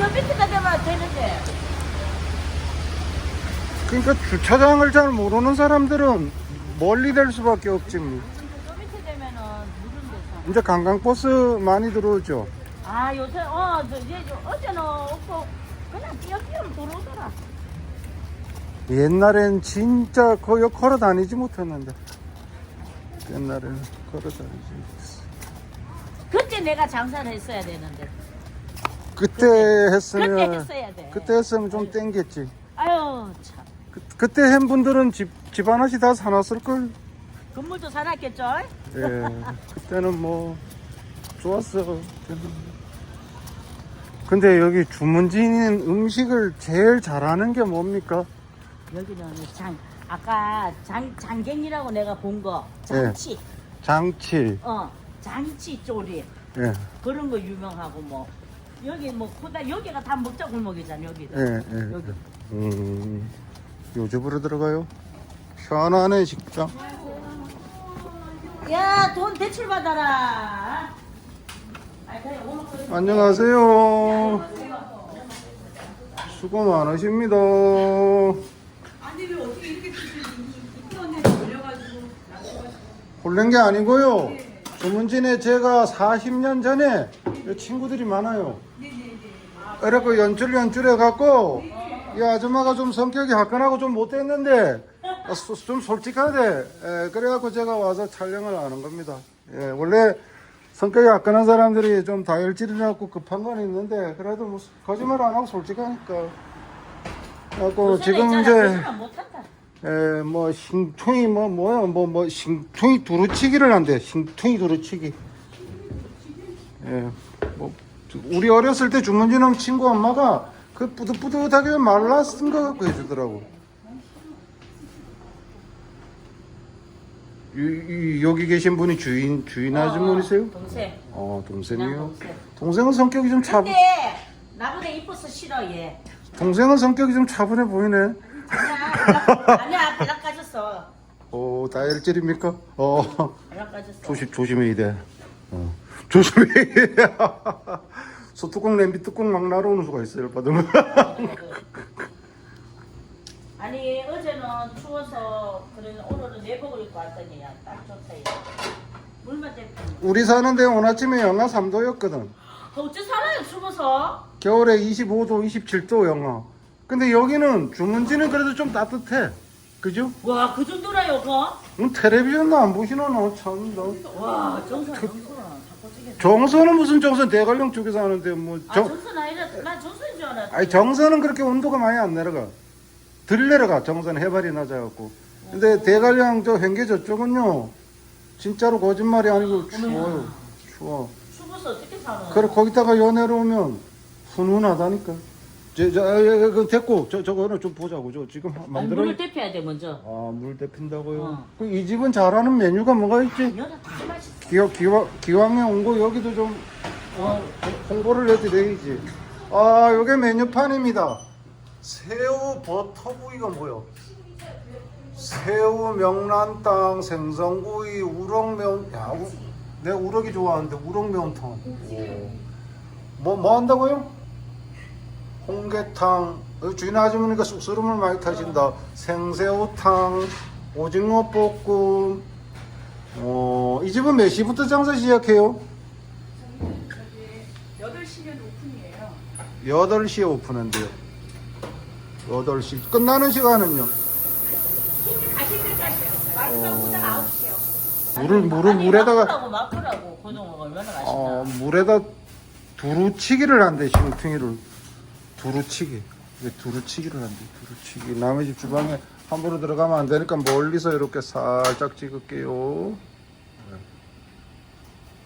요 밑에다 대면 되는데. 그러니까 주차장을 잘 모르는 사람들은 멀리 될 수밖에 없지 뭐. 요 밑에 되면은 무슨 데서. 이제 관광버스 많이 들어오죠. 아 요새 어 저, 이제 저 어제는 없고 그냥 띄어띄어 들어오더라. 옛날엔 진짜 거의 걸어 다니지 못했는데. 옛날에는 걸어 다니지 못했어. 그때 내가 장사를 했어야 되는데. 그때 그때 했으면 했어야 돼. 그때 했으면 좀 땡겼지. 아유 참. 그, 그때 한 분들은 집, 집 하나씩 다 사놨을 걸. 건물도 사놨겠죠? 예. 그때는 뭐 좋았어. 그때는. 근데 여기 주문진인 음식을 제일 잘하는 게 뭡니까? 여기는 장 아까 장 장갱이라고 내가 본 거 장치 장치. 어 장치 조림 예. 그런 거 유명하고 뭐 여기 뭐 코다 여기가 다 먹자 골목이잖아 여기도 예, 예. 여기 음, 요즘으로 들어가요? 편안해 식당. 야 돈 대출 받아라 아이, 그래, 오늘 그- 안녕하세요. 수고 많으십니다. 아니 왜 어떻게 이렇게 홀린 게 아니고요. 주문진에 제가 40년 전에 친구들이 많아요. 그래갖고 연출 연출 해 갖고 이 아줌마가 좀 성격이 화끈하고 좀 못됐는데 아, 소- 좀 솔직하대. 에, 그래갖고 제가 와서 촬영을 하는 겁니다. 예, 원래 성격이 화끈한 사람들이 좀 다혈질이라고 급한 건 있는데 그래도 뭐 거짓말 안 하고 솔직하니까. 그래갖고 요새는 지금 이제. 에, 뭐, 싱퉁이, 뭐, 뭐야, 뭐, 뭐, 싱퉁이 두루치기를 한대. 싱퉁이 두루치기. 예, 뭐, 우리 어렸을 때 주문진엄 친구 엄마가 그 뿌듯뿌듯하게 말랐은 거 갖고 해주더라고. 이, 이, 여기 계신 분이 주인, 주인 아주머니세요? 어, 동생 어, 그냥 동생이요? 동생 동생 은 성격이 좀 차, 근데 나보다 이뻐서 싫어 얘 동생은 성격이 좀 차분해 보이네. 아니야 아니야 배락 까졌어 어, 다혈질입니까? 어. 배락 까졌어 조심 조심해야 돼. 어. 조심해야 돼. 소뚜껑 냄비 뚜껑 막 날아오는 수가 있어요, 받으면. 아니 어제는 추워서 그래 오늘은 내복을 입고 왔더니 야, 딱 좋다 이거. 물만 떼고 우리 사는데 오늘 아침에 영하 3도였거든. 어째 살아요 추워서 겨울에 25도, 27도 영하. 근데 여기는 주문지는 그래도 좀 따뜻해. 그죠? 와 그 정도라요 그거 음, 텔레비전도 안 보시나 너 참. 너. 와 정선 정선 정선은 무슨 정선 대관령 쪽에서 하는데 뭐 아 정, 정선 아니라 난 정선인 줄 알았어 아니 정선은 그렇게 온도가 많이 안 내려가. 덜 내려가 정선 해발이 낮아갖고. 근데 대관령 저 횡계 저쪽은요 진짜로 거짓말이 아니고 추워요. 추워. 추워서 어떻게 사는 그래 거기다가 여 내려오면 훈훈하다니까. 저, 저, 아, 예, 그 됐고 저 저거는 좀 보자고 저 지금 아니 만들어. 물을 데펴야 돼 먼저 아물 데핀다고요. 어. 그이 집은 잘하는 메뉴가 뭐가 있지? 여자 다 맛있어 기왕 기왕 기왕에 온 거 여기도 좀 어, 홍보를 해드려야지. 아 요게 메뉴판입니다. 새우 버터구이가 뭐야? 새우 명란땅 생선구이 우럭면 야 우, 내 우럭이 좋아하는데 우럭면탕. 뭐뭐 뭐 한다고요? 홍게탕 어, 주인 아주머니가 쑥스름을 많이 타신다. 생새우탕 오징어 볶음 어, 이 집은 몇 시부터 장사 시작해요? 8시면 오픈이에요 8시에 오픈한대요. 8시. 끝나는 시간은요? 가실 때까지요 마지막보다 9시요 물을, 물을, 물에다가, 마크라고 고등어가 얼마나 맛있나 어, 물에다 두루치기를 한대, 싱퉁이를. 두루치기. 이게 두루치기를 한대, 두루치기. 남의 집 주방에 함부로 들어가면 안 되니까 멀리서 이렇게 살짝 찍을게요. 네.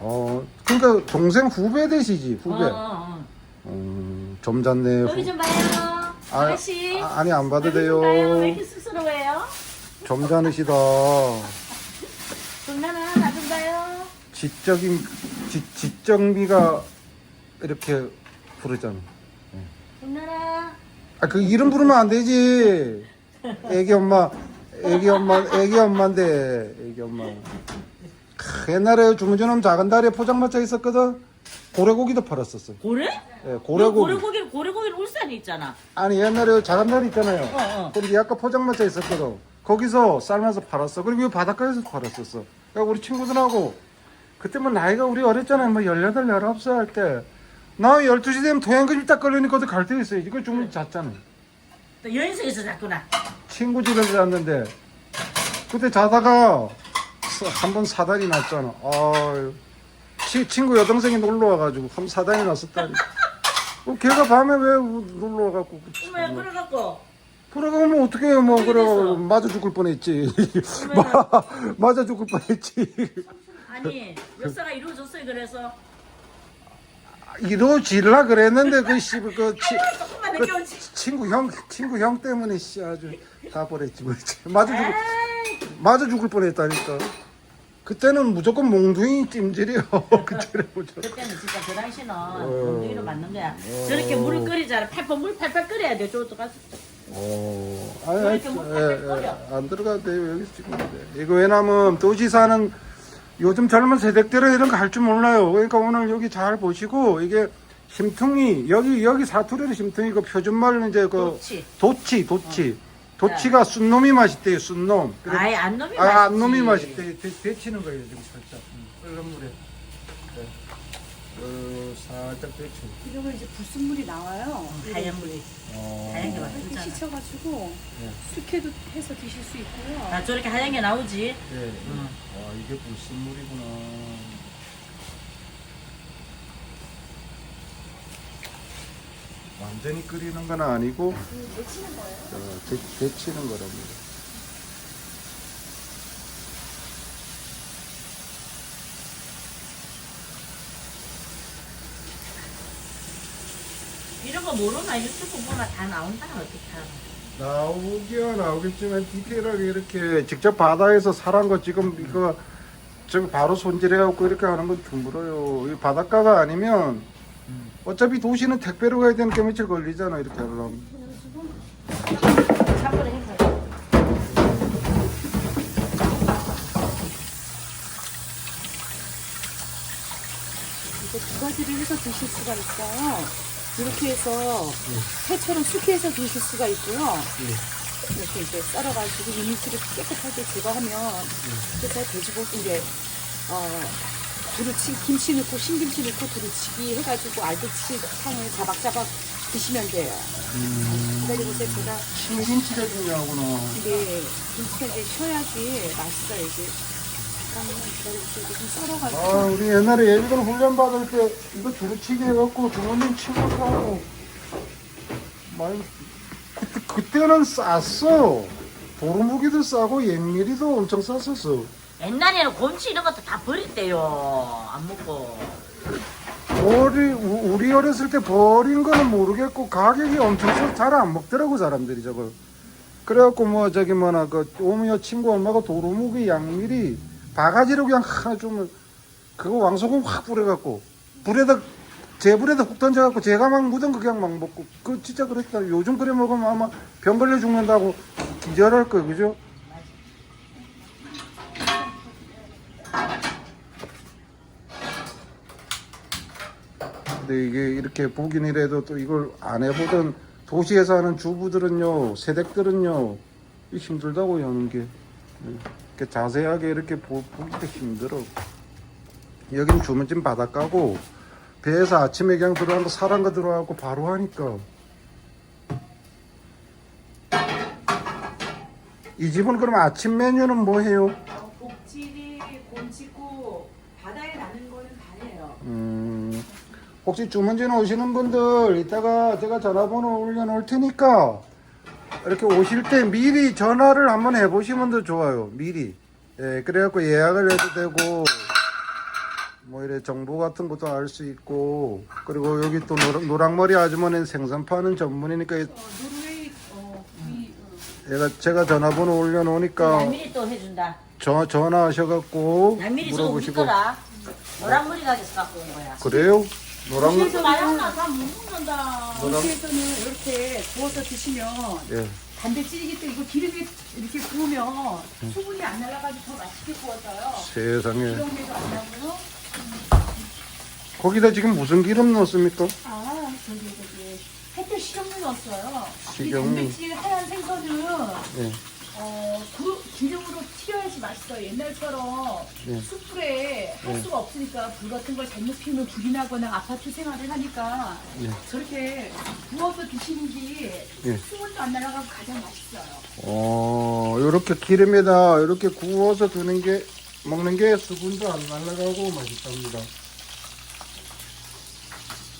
어, 그러니까 동생 후배 되시지, 후배. 어, 어, 음, 점 잤네. 어. 여기 좀 봐요 아가씨 아, 아니, 안 봐도 여기 좀 봐요. 왜 돼요. 이렇게 쑥스러워해요? 점 자느시다. 장난아 나좀 봐요 지적인 지, 지적미가 이렇게 부르잖아. 장난아 아그 이름 부르면 안 되지. 애기 엄마, 애기 엄마, 애기 엄마인데 애기 엄마. 크, 옛날에 주문전하면 작은 다리에 포장마차 있었거든. 고래고기도 팔았었어요. 고래? 예, 너 고래고기. 고래고기는 고래고기는 울산에 있잖아. 아니 옛날에 자간다리 있잖아요. 어, 어. 거기 약간 포장마차 있었거든. 거기서 삶아서 팔았어. 그리고 이 바닷가에서 팔았었어. 그러니까 우리 친구들하고 그때 뭐 나이가 우리 어렸잖아요. 뭐 18, 19살 할 때. 나 12시 되면 동양근이 딱 걸리니까 어디 갈데 있어요. 이걸 주문 잤잖아. 또 여인석에서 잤구나. 친구 집에서 잤는데 그때 자다가 한 번 사단이 났잖아. 아유. 치, 친구 여동생이 놀러 와가지고 한 번 사단이 났었다니. 어, 걔가 밤에 왜 놀러 와갖고. 어머야 그래갖고 그러면 어떻게 해요? 뭐 어떻게 그래 됐어? 맞아 죽을 뻔했지. 마- 맞아 죽을 뻔했지. 아니 역사가 이루어졌어요 그래서 이러질라 그랬는데 그 씨, 그그 오지. 친구 형 친구 형 때문에 씨 아주 다 버렸지 뭐지. 맞아 죽을 맞아 죽을 뻔했다니까. 그때는 무조건 몽둥이 찜질이요. 그때는 무조건. 그때는 진짜 그 당시는 어. 농기로 맞는 거야. 저렇게 물을 끓이잖아. 팔팔 물 팔팔 끓여야 돼. 저것도 가서 오, 아니, 왜 아니, 예, 예, 안 들어가대요 여기 찍는데. 이거 왜냐면 도시 사는 요즘 젊은 세대들은 이런 거 할 줄 몰라요. 그러니까 오늘 여기 잘 보시고 이게 심퉁이 여기 여기 사투리로 심퉁이고 표준말로 이제 그 도치. 도치 도치 도치가 순놈이 맛있대요 순놈. 그래- 아예 안 놈이 아, 안 맛있지. 놈이 맛있대. 데, 데치는 거예요 지금 살짝. 음, 끓는 물에. 네. 어, 살짝 데치고. 이러면 이제 불순물이 나와요. 하얀 물이 어. 하얀 게 이렇게 맛있잖아. 씻어가지고 네. 숙회도 해서 드실 수 있고요. 아 저렇게 하얀 게 나오지. 예. 응. 아 이게 불순물이구나. 완전히 끓이는 건 아니고 데치는 거예요? 어, 데, 데치는 거랍니다. 이런 거 모르나 유튜브 보면 다 나온다 어떻게 하나. 나오기야 나오겠지만 디테일하게 이렇게 직접 바다에서 살한 거 지금 이거 저거 바로 손질해갖고 이렇게 하는 건 드물어요. 이 바닷가가 아니면 어차피 도시는 택배로 가야 되는 게 며칠 걸리잖아 이렇게 하려면. 두 가지를 해서 드실 수가 있어요. 이렇게 해서 회처럼 숙회해서 드실 수가 있고요. 이렇게 이제 썰어가지고 이물질을 깨끗하게 제거하면 그래서 돼지고기 이제 어 두루치 김치 넣고 신김치 넣고 두루치기 해가지고 알배치 향을 자박자박 드시면 돼요. 기다려보세요. 제가 신김치가 중요하구나. 이게 김치가 이제 쉬어야지 맛있어요. 이제 아, 우리 옛날에 예비군 훈련 받을 때 이거 두루치기 해갖고 부모님 친구하고 많이 그때 그때는 쌌어. 도루묵이도 싸고 옌미리도 엄청 쌌었어. 옛날에는 곰치 이런 것도 다 버렸대요. 안 먹고. 우리 우- 우리 어렸을 때 버린 거는 모르겠고 가격이 엄청 잘 안 먹더라고 사람들이 저걸. 그래갖고 뭐 저기 뭐나 그 오미어 친구 엄마가 도루묵이 양미리 바가지로 그냥 하나 주면 그거 왕소금 확 뿌려갖고 불에다 제 불에다 훅 던져갖고 제가 막 묻은 거 그냥 막 먹고 그 진짜 그랬다. 요즘 그래 먹으면 아마 병 걸려 죽는다고 기절할 거예요, 그죠? 근데 이게 이렇게 보긴 이래도 또 이걸 안 해보던 도시에 사는 주부들은요, 세댁들은요, 이 힘들다고 하는 게 이렇게 자세하게 이렇게 보, 보기도 힘들어. 여긴 주문진 바닷가고 배에서 아침에 그냥 들어가고 사람 거 들어가고 바로 하니까 이 집은 그럼 아침 메뉴는 뭐 해요? 어, 복질이 곤치고 바다에 나는 거는 다예요. 음, 혹시 주문진 오시는 분들 이따가 제가 전화번호 올려놓을 테니까 이렇게 오실 때 미리 전화를 한번 해보시면 더 좋아요. 미리. 예, 그래갖고 예약을 해도 되고 뭐 이래 정보 같은 것도 알 수 있고 그리고 여기 또 노랑, 노랑머리 아주머니는 생선 파는 전문이니까 어, 노르웨이 어, 위 어. 얘가 제가 전화번호 올려놓으니까 양미리 또 해준다. 전 전화하셔갖고 양미리 저거 물어보시고 믿더라. 노란머리 가게서 갖고 온 거야. 그래요? 노랑 그래서 말하나 다 먹는다. 도시에서는 이렇게 구워서 드시면 예. 단백질이기 때문에 이거 기름에 이렇게 구우면 수분이 안 날아가지고 더 맛있게 구워져요. 세상에 게도 안 나고요. 거기다 지금 무슨 기름 넣었습니까? 아, 저기, 저기, 햇볕 식용유 넣었어요. 이 식용유. 단백질 하얀 생선은, 예. 어, 그 기름으로 튀겨야지 맛있어요. 옛날처럼 예. 숯불에 할 예. 수가 없으니까 불 같은 걸 잘못 피우면 불이 나거나 아파트 생활을 하니까 예. 저렇게 구워서 드시는 게 예. 수분도 안 날아가고 가장 맛있어요. 어, 요렇게 기름에다 이렇게 구워서 두는 게, 먹는 게 수분도 안 날아가고 맛있답니다.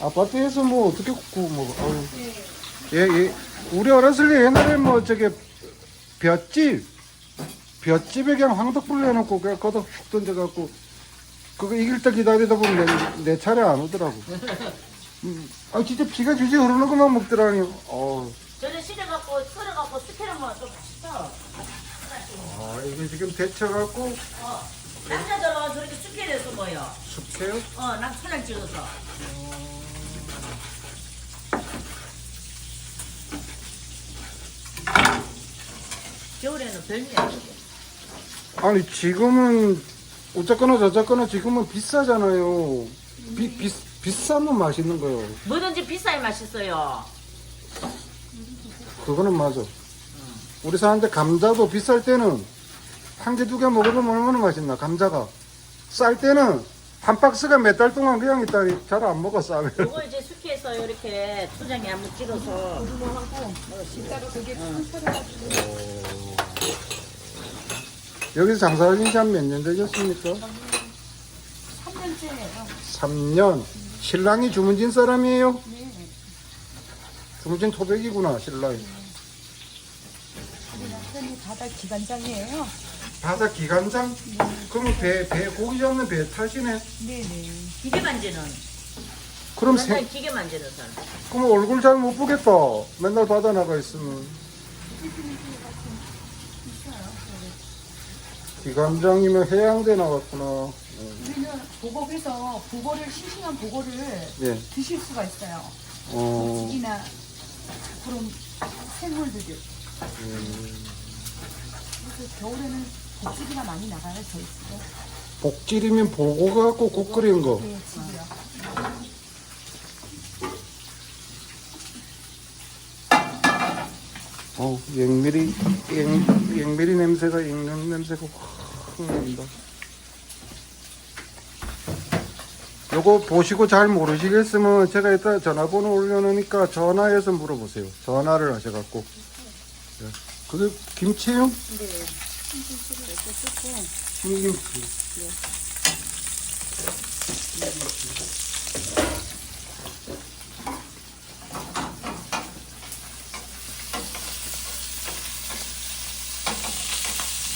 아파트에서 뭐 어떻게 구워 먹어? 아유. 네. 예, 예. 우리 어렸을 때 옛날에 뭐 저게 볏집, 볏집에 그냥 황덕불 내놓고 그냥 걷어 훅 던져갖고 그거 이길 때 기다리다 보면 내, 내 차례 안 오더라고. 음, 아 진짜 피가 줄줄 흐르는 것만 먹더라니. 어, 저는 썰어갖고 스테로 먹으면 또 맛있어. 아 이게 지금 데쳐갖고 어. 남자들은 저렇게 숙회를 먹어요. 숙해요? 어, 난 초장 찍어서. 겨울에는 별미야. 아니 지금은 어쨌거나 저쨌거나 지금은 비싸잖아요. 비, 비, 비싸면 맛있는 거예요. 뭐든지 비싸야 맛있어요. 그거는 맞아. 우리 사람들 감자도 비쌀 때는 한 개 두 개 먹으면 얼마나 맛있나 감자가 쌀 때는 한 박스가 몇 달 동안 그냥 있다니 잘안 먹어 싸면 이거 이제 숙 회해서 이렇게 초장에 한번 찍어서 고등어하고 이따가 그게 썰어가지고 여기서 장사하신 지한 몇 년 되셨습니까? 3년째예요. 3년 신랑이 주문진 사람이에요? 네. 주문진 토백이구나 신랑이 우리 남편이 바다 기관장이에요. 바다 기관장? 그럼 배, 배 고기 잡는 배 타시네 네네. 기계 만지는 그럼 맨날 세, 기계 만지는 사람. 그럼 얼굴 잘 못 보겠다 맨날 바다 나가 있으면 기관장이면 해양대 나왔구나 우리는 보고에서 보고를 싱싱한 보고를 예. 드실 수가 있어요. 어, 고기나 그런 생물들을. 음, 그래서 겨울에는 복지기가 많이 나가요 저희 집에. 복질이면 보고 갖고 국 끓인 거. 네, 집이요. 어, 앵미리, 앵, 앵미리 냄새가, 앵 냄새가 확 난다. 요거 보시고 잘 모르시겠으면 제가 이따 전화번호 올려놓으니까 전화해서 물어보세요. 전화를 하셔갖고. 예. 그게 김치요? 네. 신김치를 이렇게 쓰고 신김치.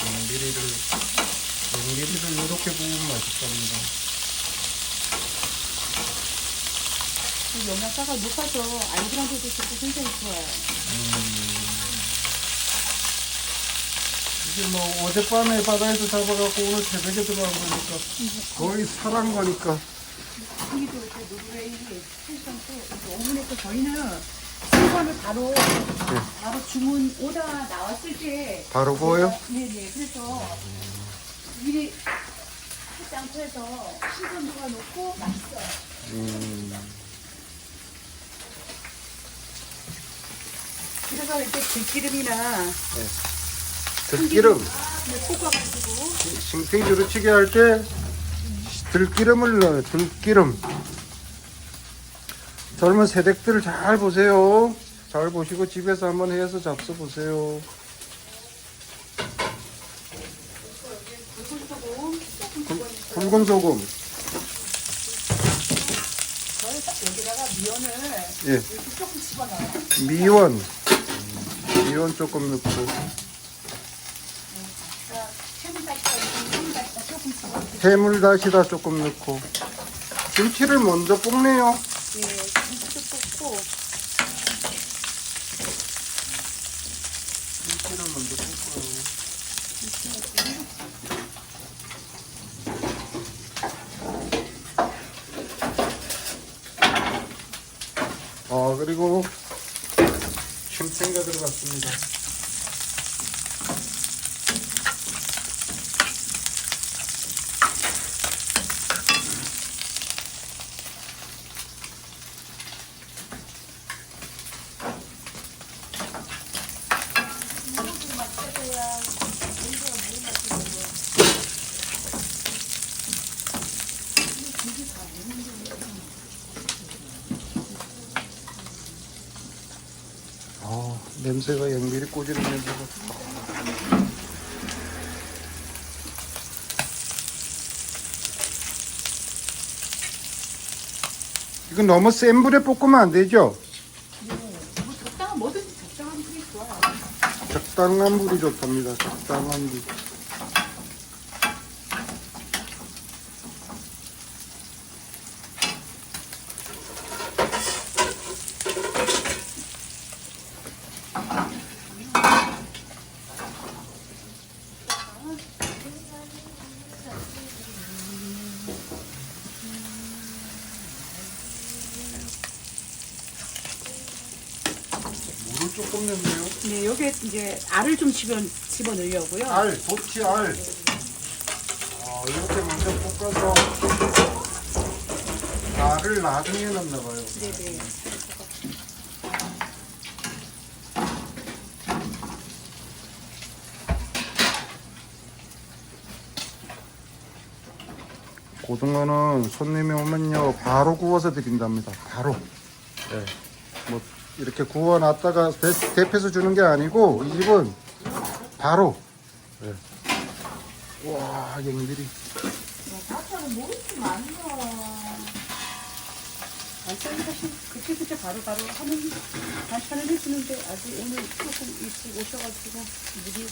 앵미리를, 앵미리를 이렇게 구우면 맛있답니다. 그 영양가가 높아서 아이들한테도 좋고 굉장히 좋아요. 이게 뭐 어젯밤에 바다에서 잡아갖고 오늘 새벽에 들어간 거니까 거의 살한 거니까 여기도 이렇게 노르웨이 생선도 오븐에서 저희는 생선을 바로 바로 주문 오다 나왔을 때 바로 구워요? 네네 그래서 미리 않고 해서 신선 도와놓고 맛있어요. 음, 그래서 이렇게 들기름이나 들기름. 볶아가지고. 싱탱 두루치기 할때 들기름을 넣어요. 들기름. 젊은 세댁들 잘 보세요. 잘 보시고 집에서 한번 해서 잡숴 보세요. 굵은 소금. 조금 굵은 소금 저희 여기다가 미연을 예. 이렇게 조금 집어넣어요. 미원 미원 조금 넣고. 해물다시다 해물다시다 조금 넣고. 김치를 먼저 볶네요. 예, 김치도 볶고. 김치를 먼저 볶아요. 아 그리고 들어갔습니다 냄새가 양미리 꼬지는 냄새가. 이거 너무 센 불에 볶으면 안 되죠? 뭐 적당한 뭐든지 적당한 불이 좋아요. 적당한 불이 좋답니다. 적당한 불. 물을 조금 넣네요. 네, 여기에 이제 알을 좀 집어 집어 넣으려고요. 알, 도치 알. 아, 이렇게 먼저 볶아서 알을 나중에 넣나 봐요. 네네. 고등어는 손님이 오면요 바로 구워서 드린답니다. 바로. 예. 뭐 이렇게 구워놨다가 대, 대패서 주는 게 아니고 이 집은 바로. 예. 와. 밥차는 먹을 줄 많어. 반찬이 사실 그때 그때 바로 바로 하는 반찬을 해주는데 아직 오늘 조금 일찍 오셔가지고 미리